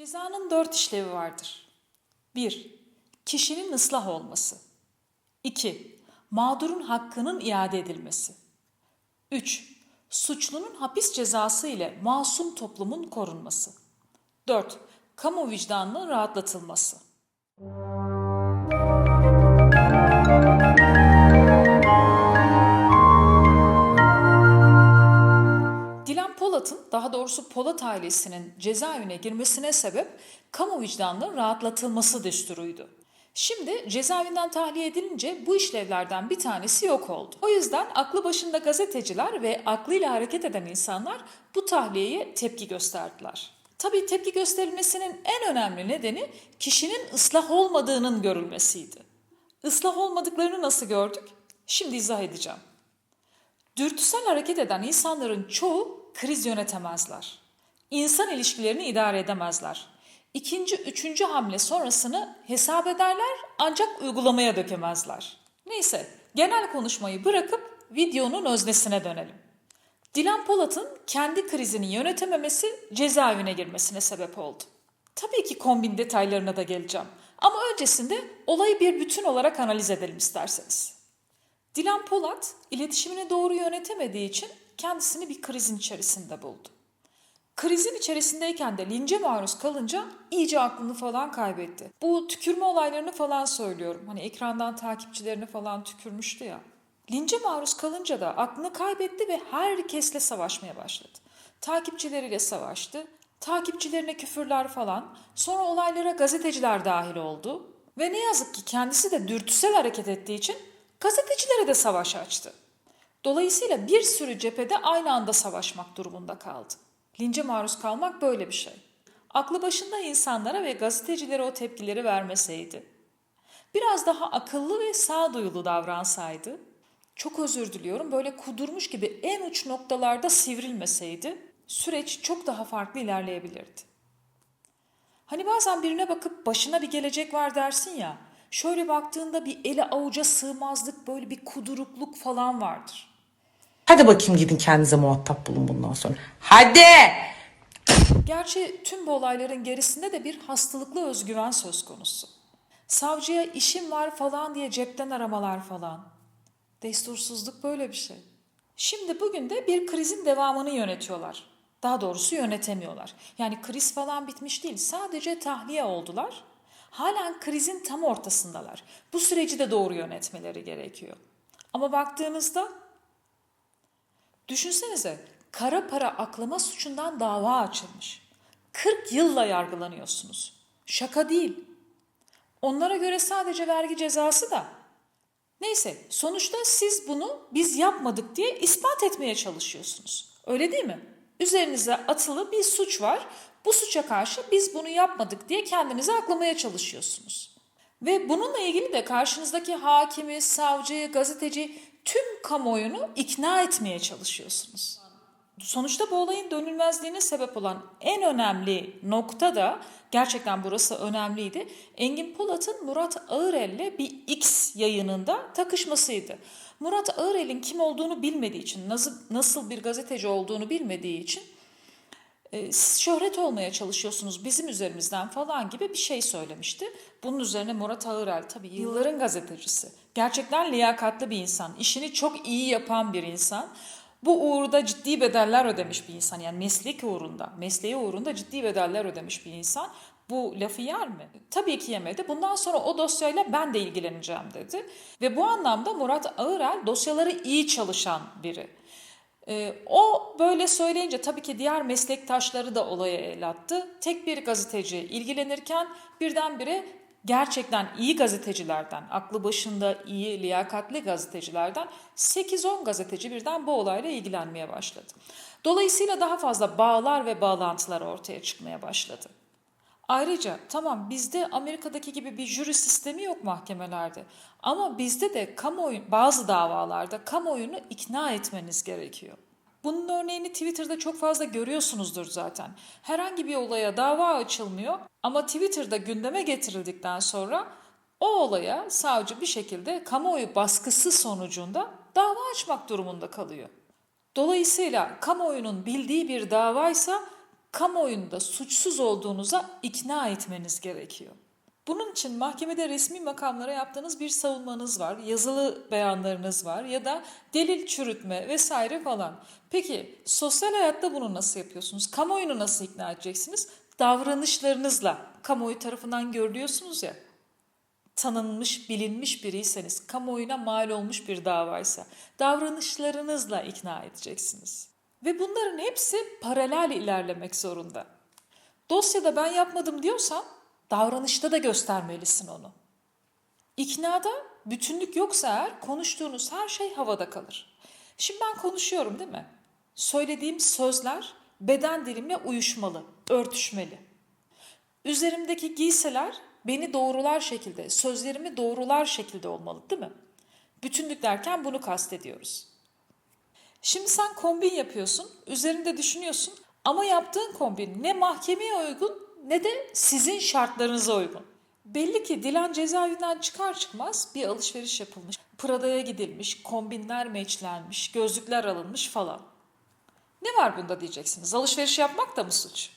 Cezanın dört işlevi vardır. 1. Kişinin ıslah olması. 2. Mağdurun hakkının iade edilmesi. 3. Suçlunun hapis cezası ile masum toplumun korunması. 4. Kamu vicdanının rahatlatılması. Dilan Polat'ın, daha doğrusu Polat ailesinin cezaevine girmesine sebep kamu vicdanının rahatlatılması düsturuydu. Şimdi cezaevinden tahliye edilince bu işlevlerden bir tanesi yok oldu. O yüzden aklı başında gazeteciler ve aklıyla hareket eden insanlar bu tahliyeye tepki gösterdiler. Tabii tepki gösterilmesinin en önemli nedeni kişinin ıslah olmadığının görülmesiydi. Islah olmadıklarını nasıl gördük? Şimdi izah edeceğim. Dürtüsel hareket eden insanların çoğu kriz yönetemezler. İnsan ilişkilerini idare edemezler. İkinci, üçüncü hamle sonrasını hesap ederler ancak uygulamaya dökemezler. Neyse, genel konuşmayı bırakıp videonun öznesine dönelim. Dilan Polat'ın kendi krizini yönetememesi cezaevine girmesine sebep oldu. Tabii ki kombin detaylarına da geleceğim. Ama öncesinde olayı bir bütün olarak analiz edelim isterseniz. Dilan Polat iletişimini doğru yönetemediği için kendisini bir krizin içerisinde buldu. Krizin içerisindeyken de lince maruz kalınca iyice aklını falan kaybetti. Bu tükürme olaylarını falan söylüyorum. Hani ekrandan takipçilerini falan tükürmüştü ya. Lince maruz kalınca da aklını kaybetti ve herkesle savaşmaya başladı. Takipçileriyle savaştı. Takipçilerine küfürler falan. Sonra olaylara gazeteciler dahil oldu. Ve ne yazık ki kendisi de dürtüsel hareket ettiği için gazetecilere de savaş açtı. Dolayısıyla bir sürü cephede aynı anda savaşmak durumunda kaldı. Lince maruz kalmak böyle bir şey. Aklı başında insanlara ve gazetecilere o tepkileri vermeseydi, biraz daha akıllı ve sağduyulu davransaydı, çok özür diliyorum böyle kudurmuş gibi en uç noktalarda sivrilmeseydi, süreç çok daha farklı ilerleyebilirdi. Hani bazen birine bakıp başına bir gelecek var dersin ya, şöyle baktığında bir ele avuca sığmazlık, böyle bir kudurukluk falan vardır. Hadi bakayım gidin kendinize muhatap bulun bundan sonra. Hadi. Gerçi tüm bu olayların gerisinde de bir hastalıklı özgüven söz konusu. Savcıya işim var falan diye cepten aramalar falan. Destursuzluk böyle bir şey. Şimdi bugün de bir krizin devamını yönetiyorlar. Daha doğrusu yönetemiyorlar. Yani kriz falan bitmiş değil. Sadece tahliye oldular. Halen krizin tam ortasındalar. Bu süreci de doğru yönetmeleri gerekiyor. Ama baktığınızda Düşünsenize kara para aklama suçundan dava açılmış. 40 yılla yargılanıyorsunuz. Şaka değil. Onlara göre sadece vergi cezası da. Neyse sonuçta siz bunu biz yapmadık diye ispat etmeye çalışıyorsunuz. Öyle değil mi? Üzerinize atılı bir suç var. Bu suça karşı biz bunu yapmadık diye kendinizi aklamaya çalışıyorsunuz. Ve bununla ilgili de karşınızdaki hakimi, savcıyı, gazeteci tüm kamuoyunu ikna etmeye çalışıyorsunuz. Sonuçta bu olayın dönülmezliğine sebep olan en önemli nokta da gerçekten burası önemliydi. Engin Polat'ın Murat Ağırel'le bir X yayınında takışmasıydı. Murat Ağırel'in kim olduğunu bilmediği için, nasıl, nasıl bir gazeteci olduğunu bilmediği için e, şöhret olmaya çalışıyorsunuz bizim üzerimizden falan gibi bir şey söylemişti. Bunun üzerine Murat Ağırel tabii yılların gazetecisi. Gerçekten liyakatli bir insan. işini çok iyi yapan bir insan. Bu uğurda ciddi bedeller ödemiş bir insan. Yani meslek uğrunda, mesleği uğrunda ciddi bedeller ödemiş bir insan. Bu lafı yer mi? Tabii ki yemedi. Bundan sonra o dosyayla ben de ilgileneceğim dedi. Ve bu anlamda Murat Ağırel dosyaları iyi çalışan biri. Ee, o böyle söyleyince tabii ki diğer meslektaşları da olaya el attı. Tek bir gazeteci ilgilenirken birdenbire gerçekten iyi gazetecilerden, aklı başında iyi, liyakatli gazetecilerden 8-10 gazeteci birden bu olayla ilgilenmeye başladı. Dolayısıyla daha fazla bağlar ve bağlantılar ortaya çıkmaya başladı. Ayrıca tamam bizde Amerika'daki gibi bir jüri sistemi yok mahkemelerde. Ama bizde de kamuoyu bazı davalarda kamuoyunu ikna etmeniz gerekiyor. Bunun örneğini Twitter'da çok fazla görüyorsunuzdur zaten. Herhangi bir olaya dava açılmıyor ama Twitter'da gündeme getirildikten sonra o olaya savcı bir şekilde kamuoyu baskısı sonucunda dava açmak durumunda kalıyor. Dolayısıyla kamuoyunun bildiği bir davaysa kamuoyunda suçsuz olduğunuza ikna etmeniz gerekiyor. Bunun için mahkemede resmi makamlara yaptığınız bir savunmanız var, yazılı beyanlarınız var ya da delil çürütme vesaire falan. Peki sosyal hayatta bunu nasıl yapıyorsunuz? Kamuoyunu nasıl ikna edeceksiniz? Davranışlarınızla kamuoyu tarafından görülüyorsunuz ya tanınmış, bilinmiş biriyseniz, kamuoyuna mal olmuş bir davaysa davranışlarınızla ikna edeceksiniz. Ve bunların hepsi paralel ilerlemek zorunda. Dosyada ben yapmadım diyorsan davranışta da göstermelisin onu. İknada bütünlük yoksa eğer konuştuğunuz her şey havada kalır. Şimdi ben konuşuyorum değil mi? Söylediğim sözler beden dilimle uyuşmalı, örtüşmeli. Üzerimdeki giysiler beni doğrular şekilde, sözlerimi doğrular şekilde olmalı değil mi? Bütünlük derken bunu kastediyoruz. Şimdi sen kombin yapıyorsun, üzerinde düşünüyorsun ama yaptığın kombin ne mahkemeye uygun ne de sizin şartlarınıza uygun. Belli ki Dilan cezaevinden çıkar çıkmaz bir alışveriş yapılmış. Prada'ya gidilmiş, kombinler meçlenmiş, gözlükler alınmış falan. Ne var bunda diyeceksiniz. Alışveriş yapmak da mı suç?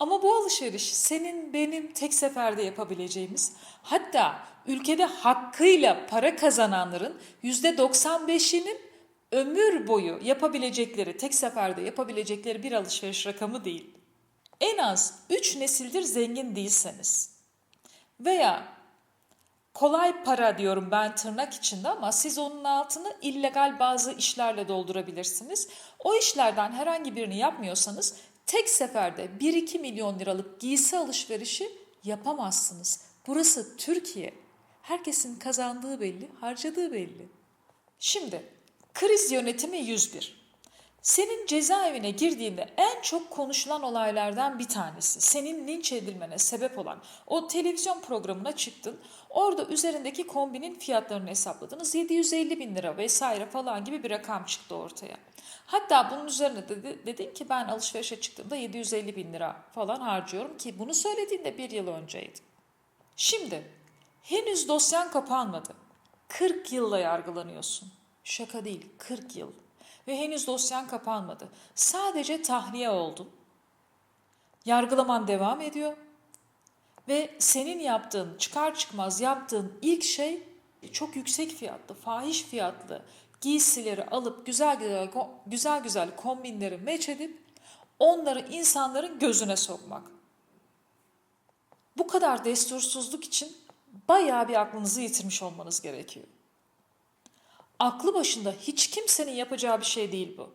Ama bu alışveriş senin benim tek seferde yapabileceğimiz hatta ülkede hakkıyla para kazananların %95'inin ömür boyu yapabilecekleri, tek seferde yapabilecekleri bir alışveriş rakamı değil. En az 3 nesildir zengin değilseniz veya kolay para diyorum ben tırnak içinde ama siz onun altını illegal bazı işlerle doldurabilirsiniz. O işlerden herhangi birini yapmıyorsanız tek seferde 1-2 milyon liralık giysi alışverişi yapamazsınız. Burası Türkiye. Herkesin kazandığı belli, harcadığı belli. Şimdi kriz yönetimi 101. Senin cezaevine girdiğinde en çok konuşulan olaylardan bir tanesi, senin linç edilmene sebep olan o televizyon programına çıktın. Orada üzerindeki kombinin fiyatlarını hesapladınız. 750 bin lira vesaire falan gibi bir rakam çıktı ortaya. Hatta bunun üzerine de dedin ki ben alışverişe çıktığımda 750 bin lira falan harcıyorum ki bunu söylediğinde bir yıl önceydi. Şimdi henüz dosyan kapanmadı. 40 yılla yargılanıyorsun. Şaka değil 40 yıl. Ve henüz dosyan kapanmadı. Sadece tahliye oldun. Yargılaman devam ediyor. Ve senin yaptığın, çıkar çıkmaz yaptığın ilk şey çok yüksek fiyatlı, fahiş fiyatlı giysileri alıp güzel güzel güzel güzel kombinleri meç edip onları insanların gözüne sokmak. Bu kadar destursuzluk için bayağı bir aklınızı yitirmiş olmanız gerekiyor. Aklı başında hiç kimsenin yapacağı bir şey değil bu.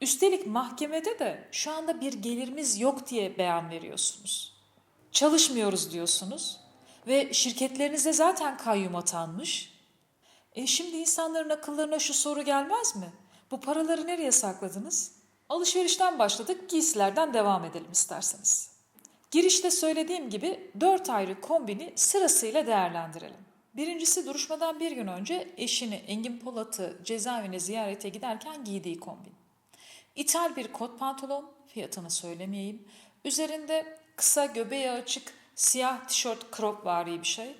Üstelik mahkemede de şu anda bir gelirimiz yok diye beyan veriyorsunuz. Çalışmıyoruz diyorsunuz ve şirketlerinize zaten kayyum atanmış. E şimdi insanların akıllarına şu soru gelmez mi? Bu paraları nereye sakladınız? Alışverişten başladık, giysilerden devam edelim isterseniz. Girişte söylediğim gibi dört ayrı kombini sırasıyla değerlendirelim. Birincisi duruşmadan bir gün önce eşini Engin Polat'ı cezaevine ziyarete giderken giydiği kombin. İthal bir kot pantolon, fiyatını söylemeyeyim. Üzerinde kısa göbeği açık siyah tişört crop vari bir şey.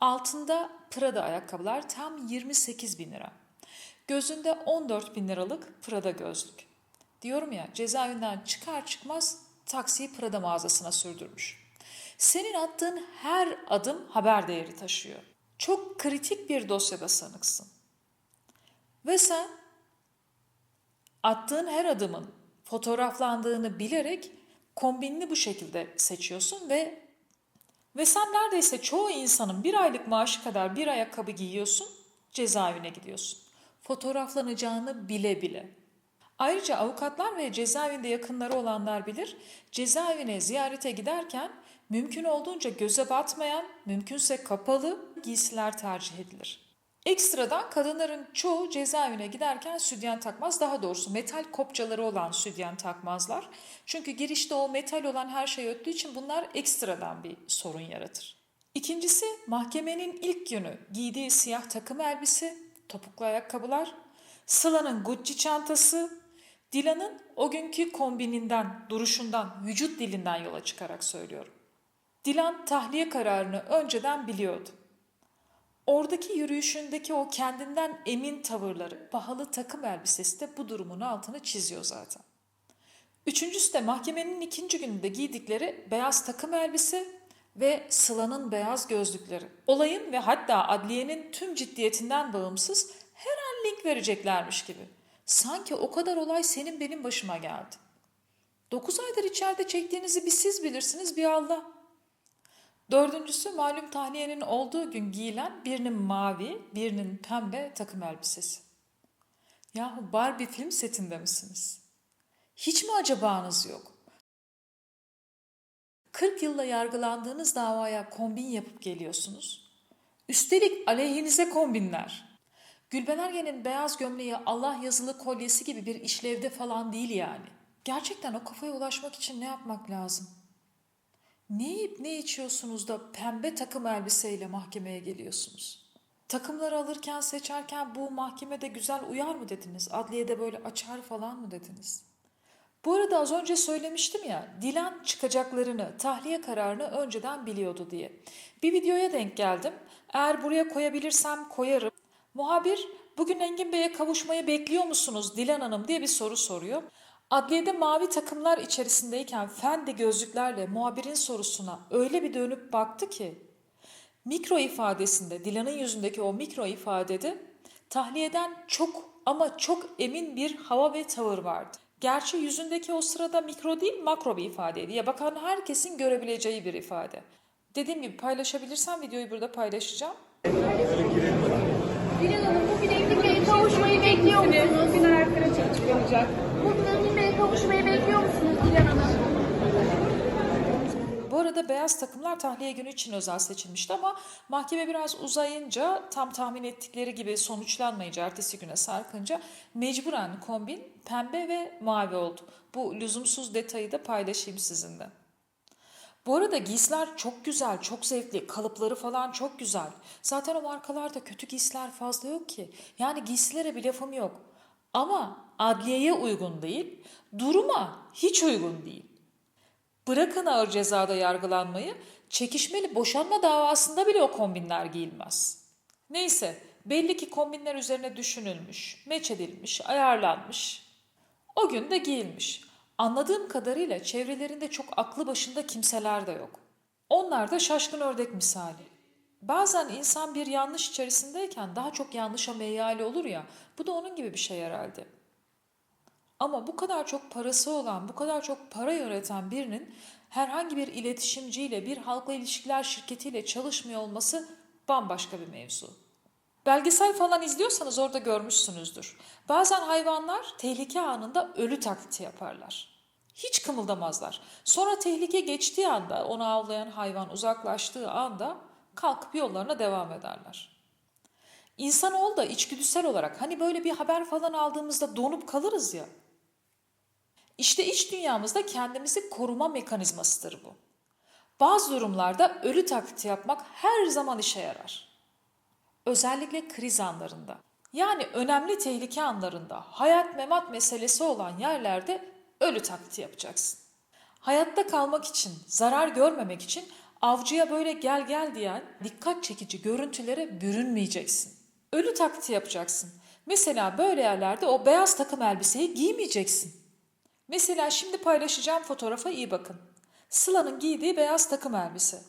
Altında Prada ayakkabılar tam 28 bin lira. Gözünde 14 bin liralık Prada gözlük. Diyorum ya cezaevinden çıkar çıkmaz taksiyi Prada mağazasına sürdürmüş. Senin attığın her adım haber değeri taşıyor. Çok kritik bir dosyada sanıksın. Ve sen attığın her adımın fotoğraflandığını bilerek kombinini bu şekilde seçiyorsun ve ve sen neredeyse çoğu insanın bir aylık maaşı kadar bir ayakkabı giyiyorsun, cezaevine gidiyorsun. Fotoğraflanacağını bile bile. Ayrıca avukatlar ve cezaevinde yakınları olanlar bilir, cezaevine ziyarete giderken mümkün olduğunca göze batmayan, mümkünse kapalı giysiler tercih edilir. Ekstradan kadınların çoğu cezaevine giderken sütyen takmaz, daha doğrusu metal kopçaları olan sütyen takmazlar. Çünkü girişte o metal olan her şey öttüğü için bunlar ekstradan bir sorun yaratır. İkincisi mahkemenin ilk günü giydiği siyah takım elbise, topuklu ayakkabılar, Sıla'nın Gucci çantası, Dilan'ın o günkü kombininden, duruşundan, vücut dilinden yola çıkarak söylüyorum. Dilan tahliye kararını önceden biliyordu. Oradaki yürüyüşündeki o kendinden emin tavırları, pahalı takım elbisesi de bu durumun altını çiziyor zaten. Üçüncüsü de mahkemenin ikinci gününde giydikleri beyaz takım elbise ve Sıla'nın beyaz gözlükleri. Olayın ve hatta adliyenin tüm ciddiyetinden bağımsız her an link vereceklermiş gibi. Sanki o kadar olay senin benim başıma geldi. Dokuz aydır içeride çektiğinizi bir siz bilirsiniz bir Allah. Dördüncüsü malum tahliyenin olduğu gün giyilen birinin mavi, birinin pembe takım elbisesi. Yahu Barbie film setinde misiniz? Hiç mi acabanız yok? 40 yılla yargılandığınız davaya kombin yapıp geliyorsunuz. Üstelik aleyhinize kombinler. Gülben Ergen'in beyaz gömleği Allah yazılı kolyesi gibi bir işlevde falan değil yani. Gerçekten o kafaya ulaşmak için ne yapmak lazım? Ne yiyip ne içiyorsunuz da pembe takım elbiseyle mahkemeye geliyorsunuz? Takımları alırken seçerken bu mahkemede güzel uyar mı dediniz? Adliyede böyle açar falan mı dediniz? Bu arada az önce söylemiştim ya, Dilan çıkacaklarını, tahliye kararını önceden biliyordu diye. Bir videoya denk geldim. Eğer buraya koyabilirsem koyarım. Muhabir, bugün Engin Bey'e kavuşmayı bekliyor musunuz Dilan Hanım diye bir soru soruyor. Adliyede mavi takımlar içerisindeyken fendi gözlüklerle muhabirin sorusuna öyle bir dönüp baktı ki mikro ifadesinde Dilan'ın yüzündeki o mikro ifadede tahliyeden çok ama çok emin bir hava ve tavır vardı. Gerçi yüzündeki o sırada mikro değil makro bir ifadeydi. Ya bakan herkesin görebileceği bir ifade. Dediğim gibi paylaşabilirsem videoyu burada paylaşacağım. Dilan Hanım bugün Bey'e kavuşmayı bekliyor musunuz? Bugün ayaklara Engin Bey'e kavuşmayı bekliyor musunuz Dilan Hanım? Bu arada beyaz takımlar tahliye günü için özel seçilmişti ama mahkeme biraz uzayınca tam tahmin ettikleri gibi sonuçlanmayınca ertesi güne sarkınca mecburen kombin pembe ve mavi oldu. Bu lüzumsuz detayı da paylaşayım sizinle. Bu arada giysiler çok güzel, çok zevkli. Kalıpları falan çok güzel. Zaten o markalarda kötü giysiler fazla yok ki. Yani giysilere bir lafım yok. Ama adliyeye uygun değil, duruma hiç uygun değil. Bırakın ağır cezada yargılanmayı, çekişmeli boşanma davasında bile o kombinler giyilmez. Neyse, belli ki kombinler üzerine düşünülmüş, meç edilmiş, ayarlanmış. O gün de giyilmiş. Anladığım kadarıyla çevrelerinde çok aklı başında kimseler de yok. Onlar da şaşkın ördek misali. Bazen insan bir yanlış içerisindeyken daha çok yanlışa meyali olur ya, bu da onun gibi bir şey herhalde. Ama bu kadar çok parası olan, bu kadar çok para yöneten birinin herhangi bir iletişimciyle, bir halkla ilişkiler şirketiyle çalışmıyor olması bambaşka bir mevzu. Belgesel falan izliyorsanız orada görmüşsünüzdür. Bazen hayvanlar tehlike anında ölü taklidi yaparlar. Hiç kımıldamazlar. Sonra tehlike geçtiği anda, onu avlayan hayvan uzaklaştığı anda kalkıp yollarına devam ederler. İnsanoğlu da içgüdüsel olarak hani böyle bir haber falan aldığımızda donup kalırız ya. İşte iç dünyamızda kendimizi koruma mekanizmasıdır bu. Bazı durumlarda ölü taklidi yapmak her zaman işe yarar. Özellikle kriz anlarında. Yani önemli tehlike anlarında, hayat memat meselesi olan yerlerde ölü taklidi yapacaksın. Hayatta kalmak için, zarar görmemek için avcıya böyle gel gel diyen dikkat çekici görüntülere bürünmeyeceksin. Ölü taklidi yapacaksın. Mesela böyle yerlerde o beyaz takım elbiseyi giymeyeceksin. Mesela şimdi paylaşacağım fotoğrafa iyi bakın. Sıla'nın giydiği beyaz takım elbise.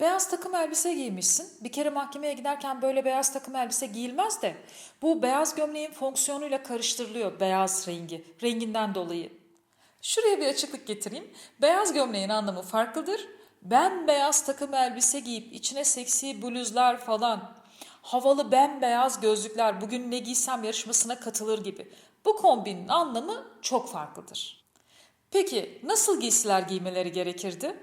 Beyaz takım elbise giymişsin. Bir kere mahkemeye giderken böyle beyaz takım elbise giyilmez de bu beyaz gömleğin fonksiyonuyla karıştırılıyor beyaz rengi, renginden dolayı. Şuraya bir açıklık getireyim. Beyaz gömleğin anlamı farklıdır. Ben beyaz takım elbise giyip içine seksi bluzlar falan, havalı bembeyaz gözlükler bugün ne giysem yarışmasına katılır gibi. Bu kombinin anlamı çok farklıdır. Peki nasıl giysiler giymeleri gerekirdi?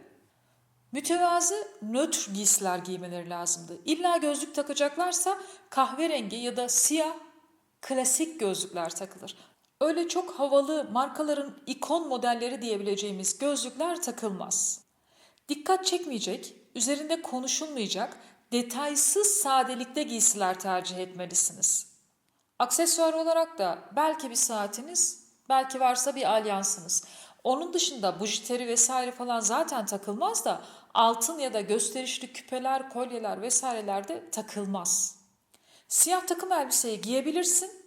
Mütevazı, nötr giysiler giymeleri lazımdı. İlla gözlük takacaklarsa kahverengi ya da siyah klasik gözlükler takılır. Öyle çok havalı markaların ikon modelleri diyebileceğimiz gözlükler takılmaz. Dikkat çekmeyecek, üzerinde konuşulmayacak, detaysız sadelikte giysiler tercih etmelisiniz. Aksesuar olarak da belki bir saatiniz, belki varsa bir alyansınız. Onun dışında bujiteri vesaire falan zaten takılmaz da altın ya da gösterişli küpeler, kolyeler vesaireler de takılmaz. Siyah takım elbiseyi giyebilirsin.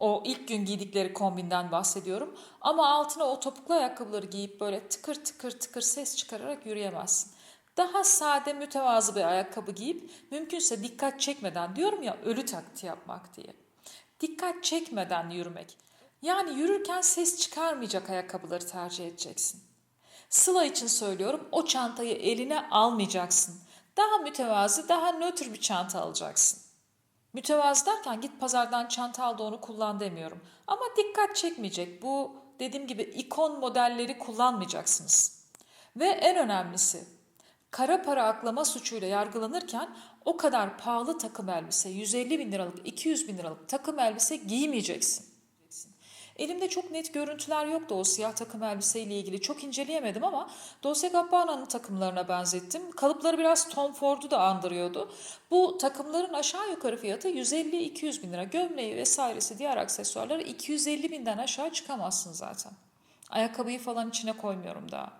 O ilk gün giydikleri kombinden bahsediyorum. Ama altına o topuklu ayakkabıları giyip böyle tıkır tıkır tıkır ses çıkararak yürüyemezsin. Daha sade mütevazı bir ayakkabı giyip mümkünse dikkat çekmeden diyorum ya ölü taklidi yapmak diye. Dikkat çekmeden yürümek. Yani yürürken ses çıkarmayacak ayakkabıları tercih edeceksin. Sıla için söylüyorum o çantayı eline almayacaksın. Daha mütevazı, daha nötr bir çanta alacaksın. Mütevazı derken git pazardan çanta al da onu kullan demiyorum. Ama dikkat çekmeyecek. Bu dediğim gibi ikon modelleri kullanmayacaksınız. Ve en önemlisi kara para aklama suçuyla yargılanırken o kadar pahalı takım elbise 150 bin liralık 200 bin liralık takım elbise giymeyeceksin. Elimde çok net görüntüler yoktu o siyah takım elbiseyle ilgili. Çok inceleyemedim ama Dolce Gabbana'nın takımlarına benzettim. Kalıpları biraz Tom Ford'u da andırıyordu. Bu takımların aşağı yukarı fiyatı 150-200 bin lira. Gömleği vesairesi diğer aksesuarları 250 binden aşağı çıkamazsın zaten. Ayakkabıyı falan içine koymuyorum daha.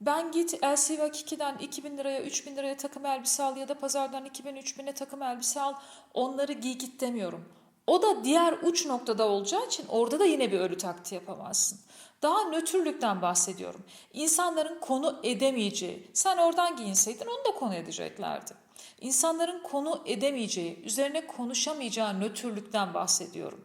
Ben git LC Vakiki'den 2000 liraya 3000 liraya takım elbise al ya da pazardan 2000-3000'e takım elbise al onları giy git demiyorum. O da diğer uç noktada olacağı için orada da yine bir ölü taktiği yapamazsın. Daha nötrlükten bahsediyorum. İnsanların konu edemeyeceği, sen oradan giyinseydin onu da konu edeceklerdi. İnsanların konu edemeyeceği, üzerine konuşamayacağı nötrlükten bahsediyorum.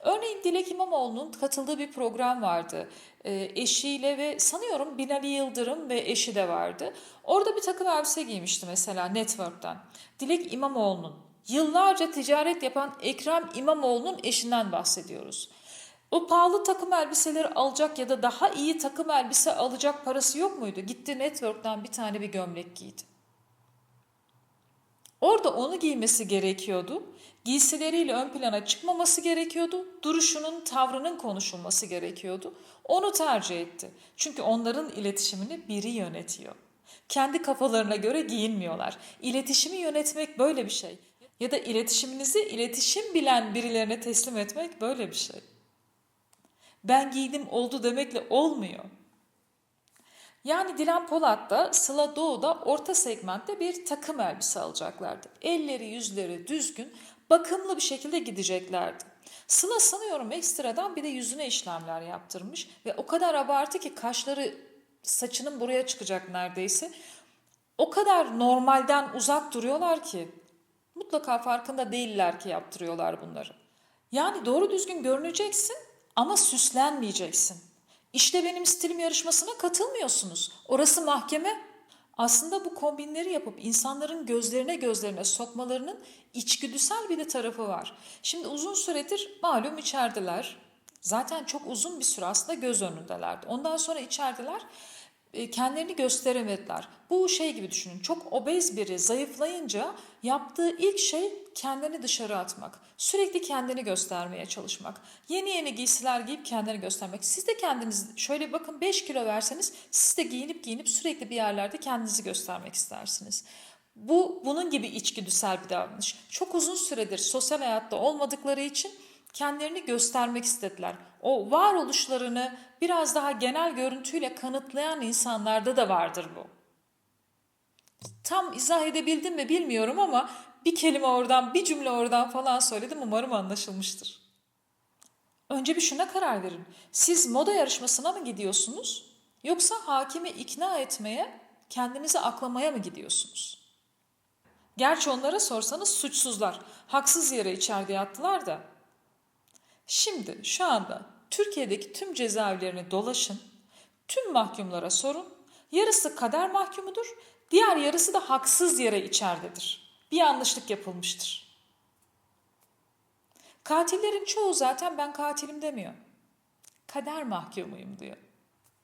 Örneğin Dilek İmamoğlu'nun katıldığı bir program vardı. Ee, eşiyle ve sanıyorum Binali Yıldırım ve eşi de vardı. Orada bir takım elbise giymişti mesela Network'ten. Dilek İmamoğlu'nun yıllarca ticaret yapan Ekrem İmamoğlu'nun eşinden bahsediyoruz. O pahalı takım elbiseleri alacak ya da daha iyi takım elbise alacak parası yok muydu? Gitti Network'ten bir tane bir gömlek giydi. Orada onu giymesi gerekiyordu. Giysileriyle ön plana çıkmaması gerekiyordu. Duruşunun, tavrının konuşulması gerekiyordu. Onu tercih etti. Çünkü onların iletişimini biri yönetiyor. Kendi kafalarına göre giyinmiyorlar. İletişimi yönetmek böyle bir şey. Ya da iletişiminizi iletişim bilen birilerine teslim etmek böyle bir şey. Ben giydim oldu demekle olmuyor. Yani Dilan Polat da Sıla Doğu da orta segmentte bir takım elbise alacaklardı. Elleri yüzleri düzgün, bakımlı bir şekilde gideceklerdi. Sıla sanıyorum ekstradan bir de yüzüne işlemler yaptırmış ve o kadar abartı ki kaşları saçının buraya çıkacak neredeyse. O kadar normalden uzak duruyorlar ki mutlaka farkında değiller ki yaptırıyorlar bunları. Yani doğru düzgün görüneceksin ama süslenmeyeceksin. İşte benim stilim yarışmasına katılmıyorsunuz. Orası mahkeme. Aslında bu kombinleri yapıp insanların gözlerine gözlerine sokmalarının içgüdüsel bir de tarafı var. Şimdi uzun süredir malum içerideler. Zaten çok uzun bir süre aslında göz önündelerdi. Ondan sonra içerideler e, kendilerini gösteremediler. Bu şey gibi düşünün. Çok obez biri zayıflayınca yaptığı ilk şey kendini dışarı atmak. Sürekli kendini göstermeye çalışmak. Yeni yeni giysiler giyip kendini göstermek. Siz de kendiniz şöyle bakın 5 kilo verseniz siz de giyinip giyinip sürekli bir yerlerde kendinizi göstermek istersiniz. Bu bunun gibi içgüdüsel bir davranış. Çok uzun süredir sosyal hayatta olmadıkları için kendilerini göstermek istediler. O varoluşlarını biraz daha genel görüntüyle kanıtlayan insanlarda da vardır bu. Tam izah edebildim mi bilmiyorum ama bir kelime oradan, bir cümle oradan falan söyledim. Umarım anlaşılmıştır. Önce bir şuna karar verin. Siz moda yarışmasına mı gidiyorsunuz? Yoksa hakimi ikna etmeye, kendinizi aklamaya mı gidiyorsunuz? Gerçi onlara sorsanız suçsuzlar. Haksız yere içeride yattılar da. Şimdi şu anda Türkiye'deki tüm cezaevlerini dolaşın, tüm mahkumlara sorun. Yarısı kader mahkumudur, diğer yarısı da haksız yere içeridedir. Bir yanlışlık yapılmıştır. Katillerin çoğu zaten ben katilim demiyor. Kader mahkumuyum diyor.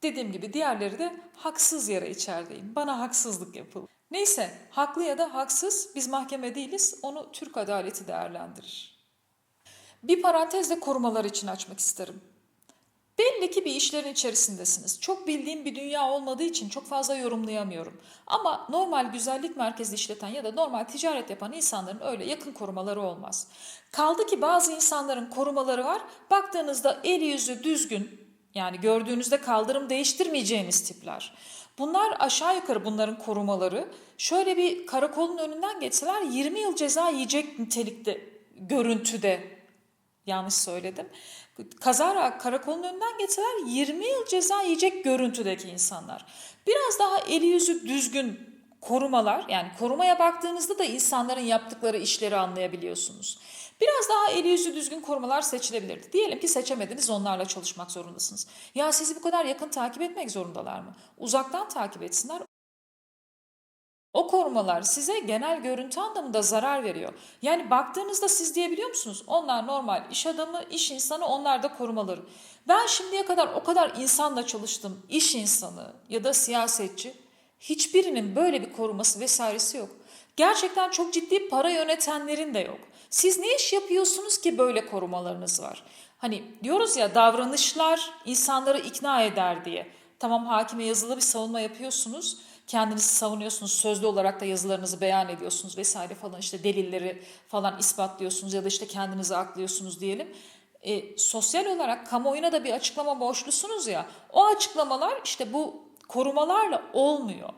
Dediğim gibi diğerleri de haksız yere içerideyim. Bana haksızlık yapıldı. Neyse haklı ya da haksız biz mahkeme değiliz. Onu Türk adaleti değerlendirir. Bir parantezle korumalar için açmak isterim. Belli ki bir işlerin içerisindesiniz. Çok bildiğim bir dünya olmadığı için çok fazla yorumlayamıyorum. Ama normal güzellik merkezi işleten ya da normal ticaret yapan insanların öyle yakın korumaları olmaz. Kaldı ki bazı insanların korumaları var. Baktığınızda eli yüzü düzgün yani gördüğünüzde kaldırım değiştirmeyeceğiniz tipler. Bunlar aşağı yukarı bunların korumaları. Şöyle bir karakolun önünden geçseler 20 yıl ceza yiyecek nitelikte görüntüde Yanlış söyledim. Kazara karakolun önünden geçseler 20 yıl ceza yiyecek görüntüdeki insanlar. Biraz daha eli yüzü düzgün korumalar yani korumaya baktığınızda da insanların yaptıkları işleri anlayabiliyorsunuz. Biraz daha eli yüzü düzgün korumalar seçilebilirdi. Diyelim ki seçemediniz onlarla çalışmak zorundasınız. Ya sizi bu kadar yakın takip etmek zorundalar mı? Uzaktan takip etsinler. O korumalar size genel görüntü anlamında zarar veriyor. Yani baktığınızda siz diyebiliyor musunuz? Onlar normal iş adamı, iş insanı, onlar da korumaları. Ben şimdiye kadar o kadar insanla çalıştım. İş insanı ya da siyasetçi. Hiçbirinin böyle bir koruması vesairesi yok. Gerçekten çok ciddi para yönetenlerin de yok. Siz ne iş yapıyorsunuz ki böyle korumalarınız var? Hani diyoruz ya davranışlar insanları ikna eder diye. Tamam hakime yazılı bir savunma yapıyorsunuz. Kendinizi savunuyorsunuz. Sözlü olarak da yazılarınızı beyan ediyorsunuz vesaire falan işte delilleri falan ispatlıyorsunuz ya da işte kendinizi aklıyorsunuz diyelim. E, sosyal olarak kamuoyuna da bir açıklama borçlusunuz ya. O açıklamalar işte bu korumalarla olmuyor.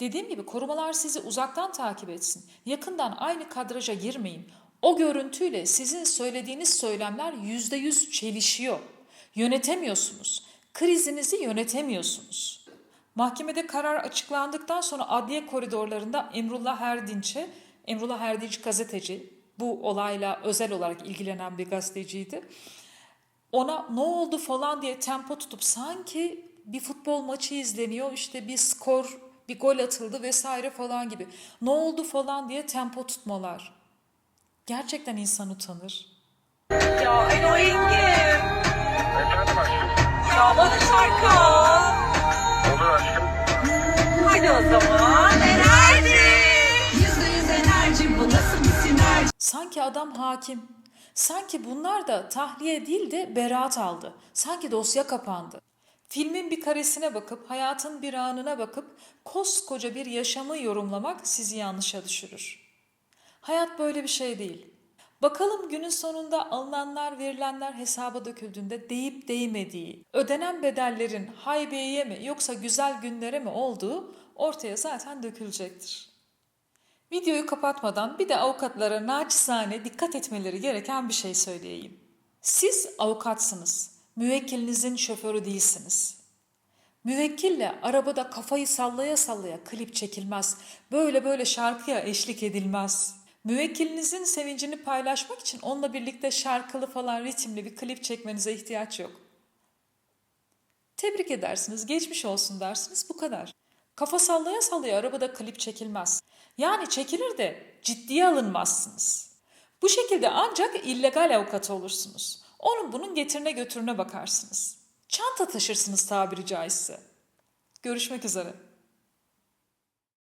Dediğim gibi korumalar sizi uzaktan takip etsin. Yakından aynı kadraja girmeyin. O görüntüyle sizin söylediğiniz söylemler yüzde yüz çelişiyor. Yönetemiyorsunuz. Krizinizi yönetemiyorsunuz. Mahkemede karar açıklandıktan sonra adliye koridorlarında Emrullah Erdinç'e, Emrullah Erdinç gazeteci, bu olayla özel olarak ilgilenen bir gazeteciydi. Ona ne oldu falan diye tempo tutup sanki bir futbol maçı izleniyor işte bir skor bir gol atıldı vesaire falan gibi. Ne oldu falan diye tempo tutmalar. Gerçekten insan utanır. Ya alo yengem. Efendim aşkım. Ya bana şarkı. Olur aşkım. Hadi o zaman. Enerji. Yüzde yüz enerji bu nasıl bir sinerji? Sanki adam hakim. Sanki bunlar da tahliye değil de beraat aldı. Sanki dosya kapandı. Filmin bir karesine bakıp, hayatın bir anına bakıp koskoca bir yaşamı yorumlamak sizi yanlışa düşürür. Hayat böyle bir şey değil. Bakalım günün sonunda alınanlar, verilenler hesaba döküldüğünde deyip değmediği, ödenen bedellerin haybeye mi yoksa güzel günlere mi olduğu ortaya zaten dökülecektir. Videoyu kapatmadan bir de avukatlara naçizane dikkat etmeleri gereken bir şey söyleyeyim. Siz avukatsınız. Müvekkilinizin şoförü değilsiniz. Müvekkille arabada kafayı sallaya sallaya klip çekilmez. Böyle böyle şarkıya eşlik edilmez. Müvekkilinizin sevincini paylaşmak için onunla birlikte şarkılı falan ritimli bir klip çekmenize ihtiyaç yok. Tebrik edersiniz, geçmiş olsun dersiniz bu kadar. Kafa sallaya sallaya arabada klip çekilmez. Yani çekilir de ciddiye alınmazsınız. Bu şekilde ancak illegal avukat olursunuz. Onun bunun getirine götürüne bakarsınız. Çanta taşırsınız tabiri caizse. Görüşmek üzere.